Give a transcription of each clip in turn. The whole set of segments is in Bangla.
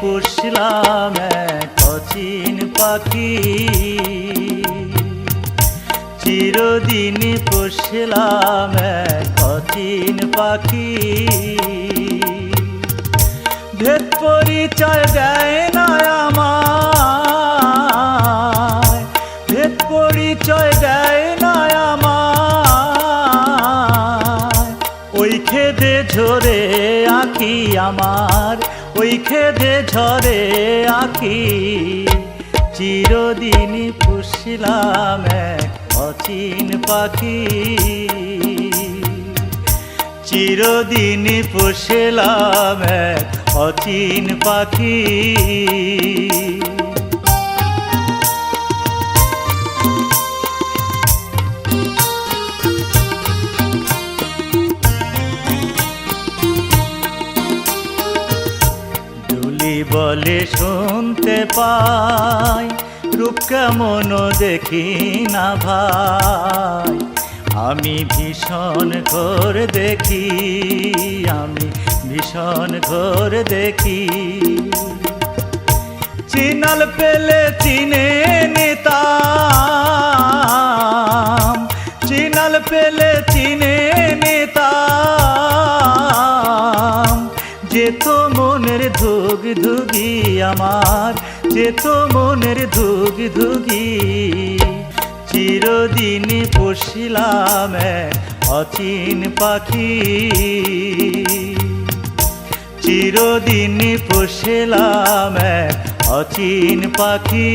পুষলাম এক অচিন পাখি। চিরদিন পুষলাম এক অচিন পাখি। ভেদ পরিচয় দেয় না আমায়। ভেদ পরিচয় দেয় না আমায়। ওই খেদে ঝরে আঁকি আমার ওই খেদে ঝরে আঁকি। চিরদিন পুষলাম এক অচিন পাখি। চিরদিন পুষলাম এক অচিন পাখি। বলে শুনতে পাই, রূপ কেমন দেখি না ভাই। আমি ভীষণ ঘোর দেখি, আমি ভীষণ ঘোর দেখি। চিনাল পেলে চিনে যে তো মনের ধুগ ধুগি আমার যে তো মনের ধুগ ধুগি। চিরদিন পুষিলাম অচিন পাখি। চিরদিন পুষলাম এক অচিন পাখি।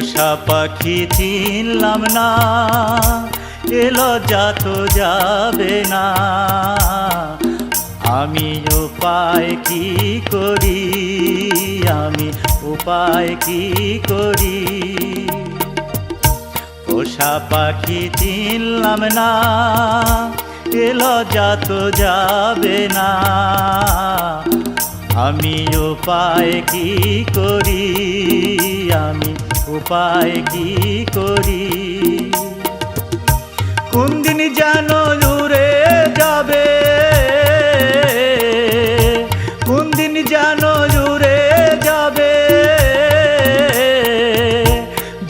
পোষা পাখি চিনলাম না এলো যাত যাবে না। আমি উপায় কি করি? আমি উপায় কি করি? পোষা পাখি চিনলাম না এলো যাত যাবে না। আমি উপায় কি করি? আমি উপায় কি করি? কোন দিন যেন উড়ে যাবে? কোন দিন যেন উড়ে যাবে?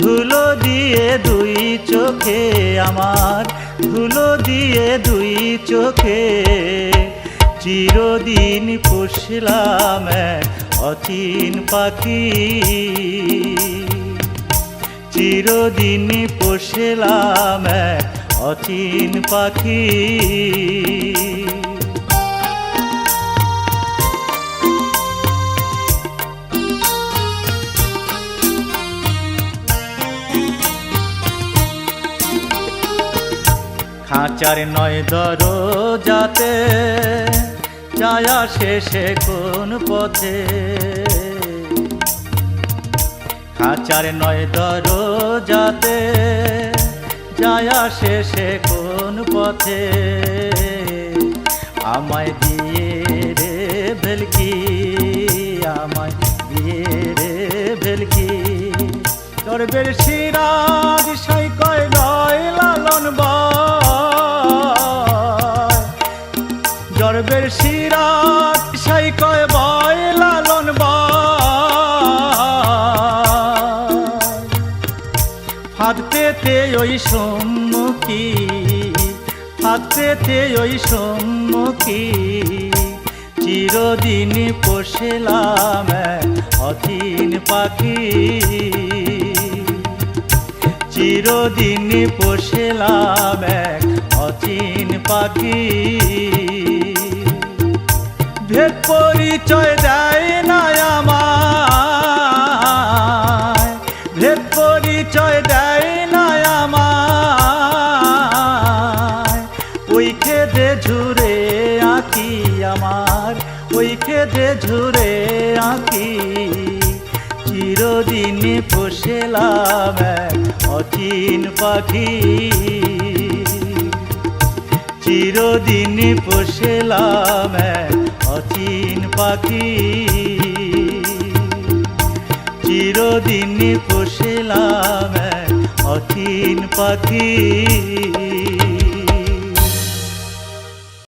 ধুলো দিয়ে দুই চোখে আমার, ধুলো দিয়ে দুই চোখে চিরদিন পুষলাম এক অচিন পাখি। চিরদিন পুষলাম অচিন পাখি। খাঁচার নয় দর যাতে যায়া শেষে কোন পথে? খাঁচার নয় দর যাতে যায়া শেষে কোন পথে। আমায় দিয়ে রে ভেলকি, আমায় দিয়ে রে ভেলকি। তোর বের পেতে ওই সম্মুখী পেতে ওই সম্মুখী। চিরদিন পোষেলাম অধীন পাখি। চিরদিন পোষেলাম অচিন পাখি। ভেদ পরিচয় দেয় না আমায় ওই খেদে ঝুরে আঁকি। চিরদিন পোষেলাম অচিন পাখি। চিরদিন পোষেলাম অচিন পাখি। চিরদিন পোষেলাম অচিন পাখি।